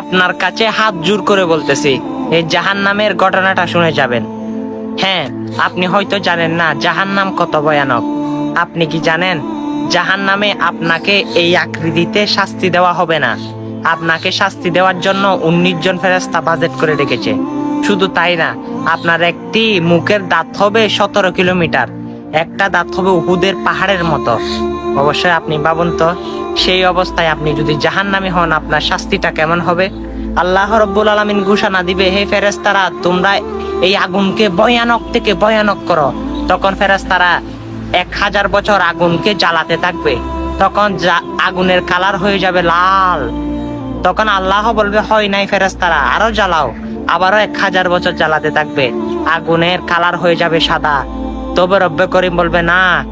আপনার কাছে হাত জোর করে বলতেছি, এই জাহান নামের ঘটনাটা শুনে যাবেন। হ্যাঁ আপনি হয়তো জানেন না জাহান নাম কত ভয়ানক। আপনি কি জানেন জাহান নামে আপনাকে এই আকৃতিতে শাস্তি দেওয়া হবে না। আপনাকে শাস্তি দেওয়ার জন্য উনিশ জন ফেরেস্তা বাজেট করে রেখেছে। শুধু তাই না, আপনার একটি মুখের দাঁত হবে সতেরো কিলোমিটার। একটা দাঁত হবে উহুদের পাহাড়ের মতো। অবশ্যই আপনি ভাবুন তো, সেই অবস্থায় আপনি যদি জাহান্নামী হন, আপনার শাস্তিটা কেমন হবে? আল্লাহ রব্বুল আলমিন ঘোষণা দিবে, হে ফেরেস্তারা তোমরা এই আগুনকে ভয়ানক থেকে ভয়ানক করো। তখন ফেরেস্তারা এক হাজার বছর আগুনকে জ্বালাতে থাকবে। তখন আগুনের কালার হয়ে যাবে লাল। তখন আল্লাহ বলবে, হয় নাই ফেরেস্তারা আরও জ্বালাও। আবারও এক হাজার বছর জ্বালাতে থাকবে। আগুনের কালার হয়ে যাবে সাদা। তবে রব্বে করিম বলবে, না,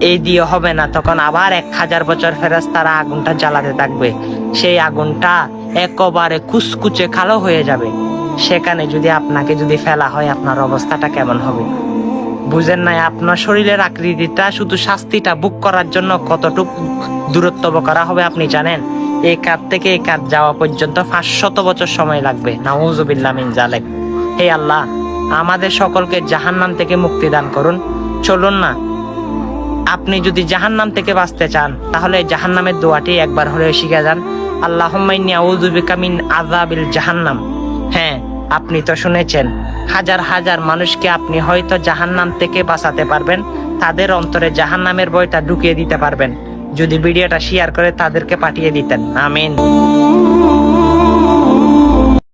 এই দিয়ে হবে না। তখন আবার এক হাজার বছর ফেরাস তারা আগুনটা জ্বালাতে থাকবে। সেই আগুনটা একেবারে কুচকুচে কালো হয়ে যাবে। সেখানে যদি আপনাকে যদি ফেলা হয়, আপনার অবস্থাটা কেমন হবে? বুঝেন নাই, আপনার শরীরের আকৃতিটা, শুধু শাস্তিটা বুক করার জন্য কতটুকু দূরত্ব করা হবে আপনি জানেন? এই কাঠ থেকে এই কাঠ যাওয়া পর্যন্ত পাঁচশত বছর সময় লাগবে। নাউজুবিল্লাহ মিন জালেক হে আল্লাহ আমাদের সকলকে জাহান্নাম থেকে মুক্তি দান করুন। চলুন না, আপনি যদি জাহান্নাম থেকে বাঁচতে চান, তাহলে জাহান্নামের দোয়াটি একবার হলেও শিখে যান। আল্লাহ মিন আজাবিল জাহান্নাম। হ্যাঁ আপনি তো শুনেছেন, হাজার হাজার মানুষকে আপনি হয়তো জাহান্নাম থেকে বাঁচাতে পারবেন, তাদের অন্তরে জাহান্নামের বইটা ঢুকিয়ে দিতে পারবেন। যদি ভিডিওটা শেয়ার করে তাদেরকে পাঠিয়ে দিতেন, আমিন।